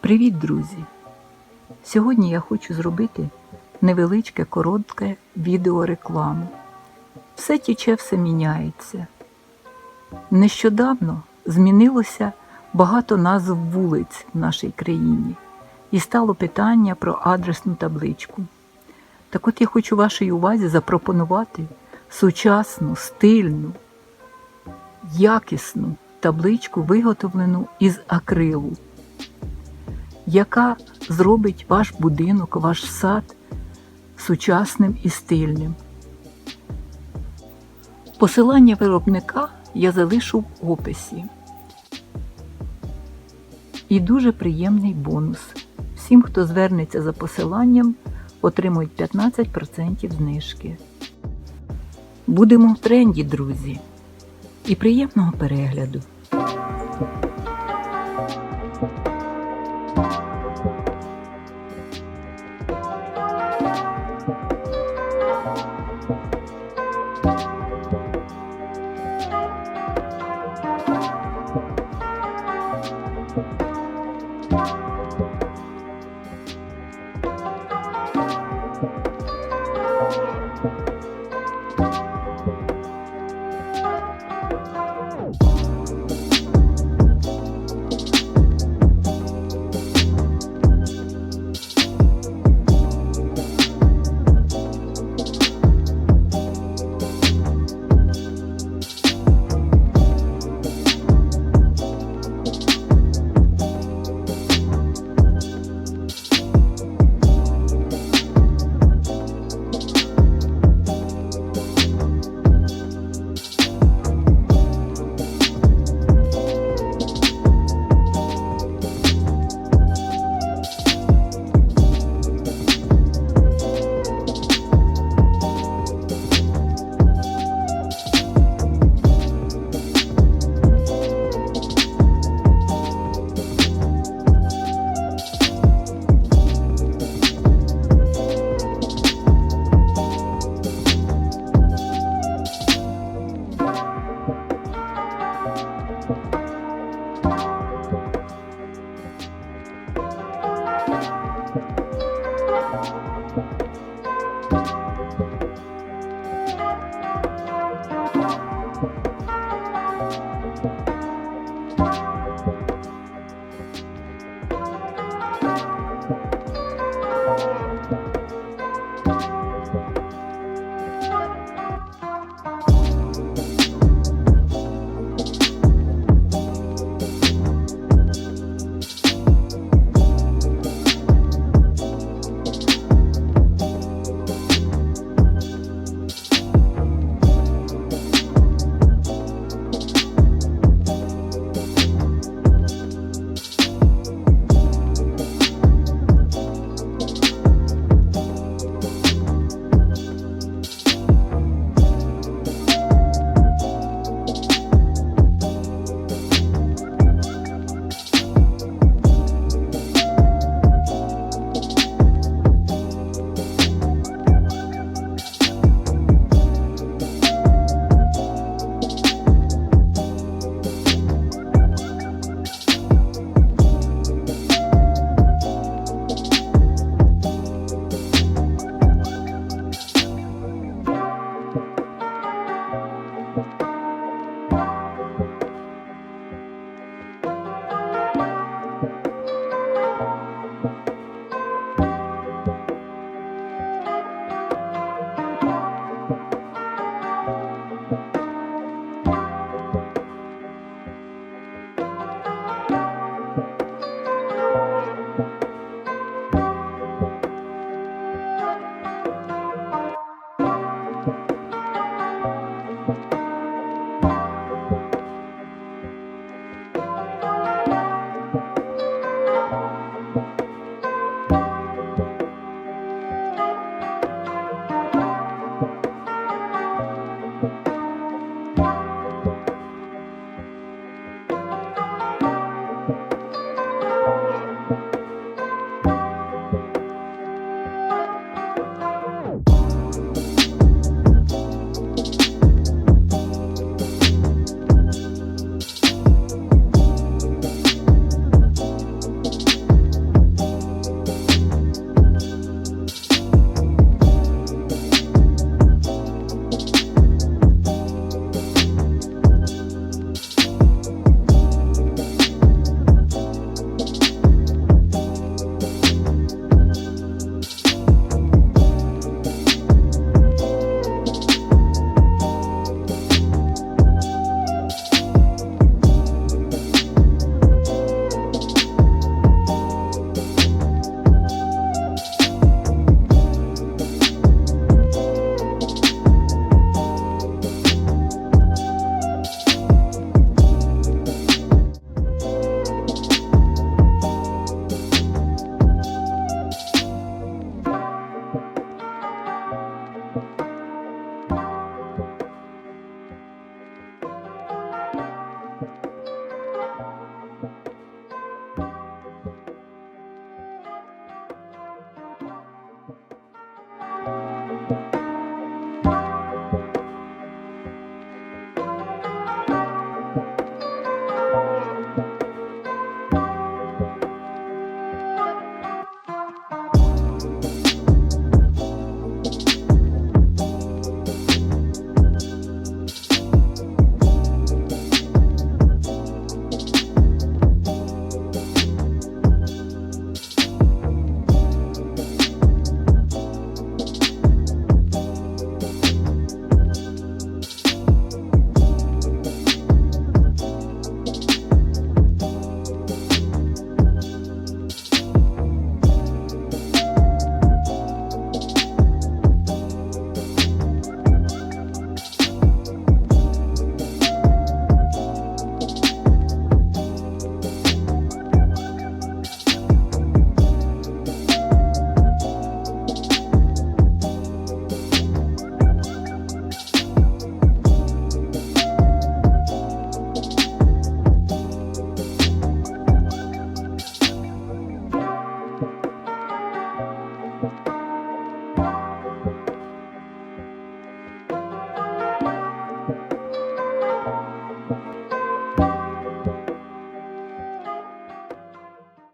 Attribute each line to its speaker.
Speaker 1: Привіт, друзі! Сьогодні я хочу зробити невеличке коротке відео рекламу. Все тіче, все міняється. Нещодавно змінилося багато назв вулиць в нашій країні і стало питання про адресну табличку. Так от я хочу вашій увазі запропонувати сучасну, стильну, якісну табличку, виготовлену із акрилу яка зробить ваш будинок, ваш сад сучасним і стильним. Посилання виробника я залишу в описі. І дуже приємний бонус. Всім, хто звернеться за посиланням, отримують 15% знижки. Будемо в тренді, друзі. І приємного перегляду!
Speaker 2: thank you